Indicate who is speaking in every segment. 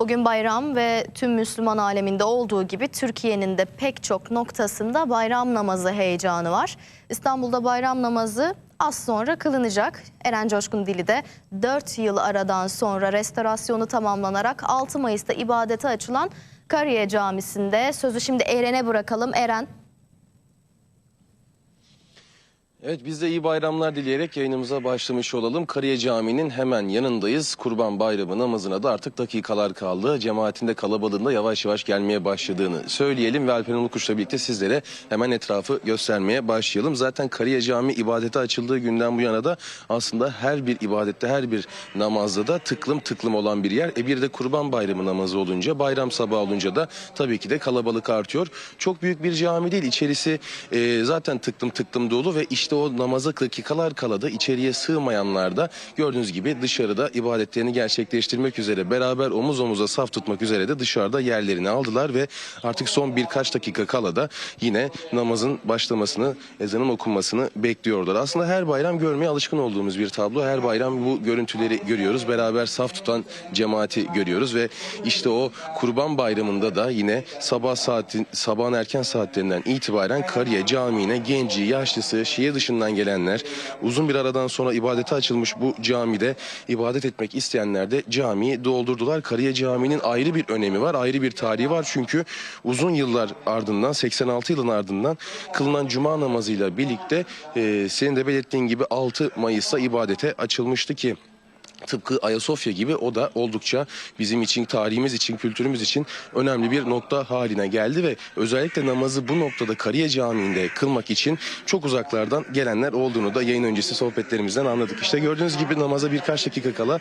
Speaker 1: Bugün bayram ve tüm Müslüman aleminde olduğu gibi Türkiye'nin de pek çok noktasında bayram namazı heyecanı var. İstanbul'da bayram namazı az sonra kılınacak. Eren Coşkun Dili de 4 yıl aradan sonra restorasyonu tamamlanarak 6 Mayıs'ta ibadete açılan Kariye Camisi'nde. Sözü şimdi Eren'e bırakalım. Eren.
Speaker 2: Evet biz de iyi bayramlar dileyerek yayınımıza başlamış olalım. Kariye Camii'nin hemen yanındayız. Kurban Bayramı namazına da artık dakikalar kaldı. Cemaatin de kalabalığında yavaş yavaş gelmeye başladığını söyleyelim ve Alperen Ulukuş'la birlikte sizlere hemen etrafı göstermeye başlayalım. Zaten Kariye Camii ibadete açıldığı günden bu yana da aslında her bir ibadette, her bir namazda da tıklım tıklım olan bir yer. E bir de Kurban Bayramı namazı olunca, bayram sabahı olunca da tabii ki de kalabalık artıyor. Çok büyük bir cami değil. İçerisi e, zaten tıklım tıklım dolu ve işte o namaza dakikalar kala da içeriye sığmayanlar da gördüğünüz gibi dışarıda ibadetlerini gerçekleştirmek üzere beraber omuz omuza saf tutmak üzere de dışarıda yerlerini aldılar ve artık son birkaç dakika kala da yine namazın başlamasını, ezanın okunmasını bekliyorlar. Aslında her bayram görmeye alışkın olduğumuz bir tablo. Her bayram bu görüntüleri görüyoruz. Beraber saf tutan cemaati görüyoruz ve işte o Kurban Bayramı'nda da yine sabah saatin sabahın erken saatlerinden itibaren Kariye Camii'ne genci, yaşlısı, Şiye dışından gelenler, uzun bir aradan sonra ibadete açılmış bu camide ibadet etmek isteyenler de camiyi doldurdular. Kariye Camii'nin ayrı bir önemi var, ayrı bir tarihi var. Çünkü uzun yıllar ardından, 86 yılın ardından kılınan cuma namazıyla birlikte e, senin de belirttiğin gibi 6 Mayıs'ta ibadete açılmıştı ki Tıpkı Ayasofya gibi o da oldukça bizim için, tarihimiz için, kültürümüz için önemli bir nokta haline geldi ve özellikle namazı bu noktada Kariye Camii'nde kılmak için çok uzaklardan gelenler olduğunu da yayın öncesi sohbetlerimizden anladık. İşte gördüğünüz gibi namaza birkaç dakika kala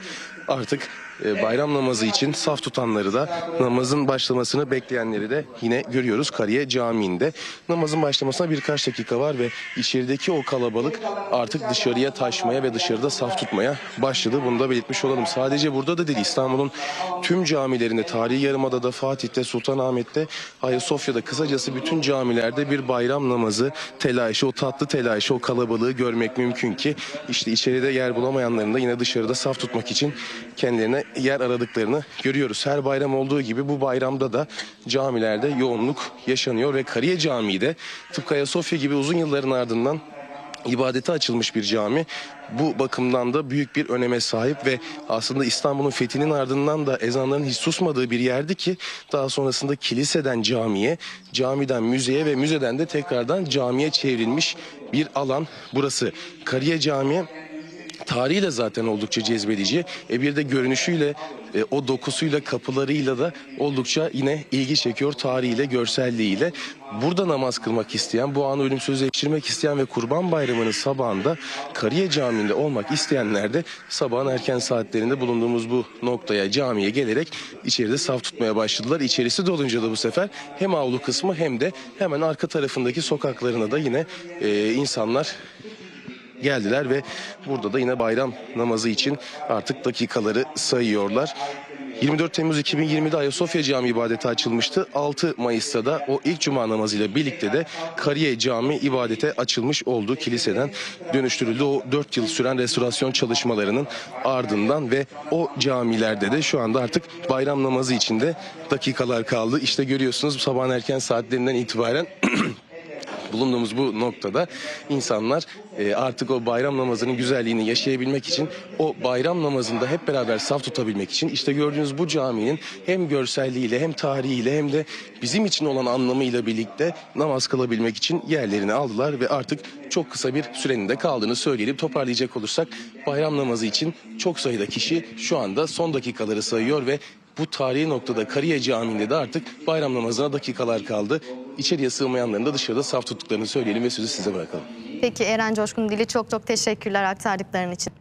Speaker 2: artık e, bayram namazı için saf tutanları da namazın başlamasını bekleyenleri de yine görüyoruz Kariye Camii'nde. Namazın başlamasına birkaç dakika var ve içerideki o kalabalık artık dışarıya taşmaya ve dışarıda saf tutmaya başladı. Bunu da belirtmiş olalım. Sadece burada da değil İstanbul'un tüm camilerinde, Tarihi Yarımada'da, Fatih'te, Sultanahmet'te, Ayasofya'da kısacası bütün camilerde bir bayram namazı telaşı, o tatlı telaşı, o kalabalığı görmek mümkün ki işte içeride yer bulamayanların da yine dışarıda saf tutmak için kendilerine yer aradıklarını görüyoruz. Her bayram olduğu gibi bu bayramda da camilerde yoğunluk yaşanıyor ve Kariye Camii de tıpkı Ayasofya gibi uzun yılların ardından ibadete açılmış bir cami. Bu bakımdan da büyük bir öneme sahip ve aslında İstanbul'un fethinin ardından da ezanların hiç susmadığı bir yerdi ki daha sonrasında kiliseden camiye, camiden müzeye ve müzeden de tekrardan camiye çevrilmiş bir alan burası. Kariye Camii tarihiyle zaten oldukça cezbedici. E bir de görünüşüyle, e, o dokusuyla, kapılarıyla da oldukça yine ilgi çekiyor tarihiyle, görselliğiyle. Burada namaz kılmak isteyen, bu anı ölümsüzleştirmek isteyen ve Kurban Bayramı'nın sabahında Kariye Camii'nde olmak isteyenler de sabahın erken saatlerinde bulunduğumuz bu noktaya, camiye gelerek içeride saf tutmaya başladılar. İçerisi dolunca da bu sefer hem avlu kısmı hem de hemen arka tarafındaki sokaklarına da yine e, insanlar geldiler ve burada da yine bayram namazı için artık dakikaları sayıyorlar. 24 Temmuz 2020'de Ayasofya Camii ibadete açılmıştı. 6 Mayıs'ta da o ilk cuma namazıyla birlikte de Kariye Camii ibadete açılmış oldu. Kiliseden dönüştürüldü. O 4 yıl süren restorasyon çalışmalarının ardından ve o camilerde de şu anda artık bayram namazı için de dakikalar kaldı. İşte görüyorsunuz sabahın erken saatlerinden itibaren bulunduğumuz bu noktada insanlar e, artık o bayram namazının güzelliğini yaşayabilmek için o bayram namazında hep beraber saf tutabilmek için işte gördüğünüz bu caminin hem görselliğiyle hem tarihiyle hem de bizim için olan anlamıyla birlikte namaz kılabilmek için yerlerini aldılar ve artık çok kısa bir sürenin de kaldığını söyleyelim. Toparlayacak olursak bayram namazı için çok sayıda kişi şu anda son dakikaları sayıyor ve bu tarihi noktada Kariye Camii'nde de artık bayram namazına dakikalar kaldı. İçeriye sığmayanların da dışarıda saf tuttuklarını söyleyelim ve sözü size bırakalım.
Speaker 1: Peki Eren Coşkun Dili çok çok teşekkürler aktardıkların için.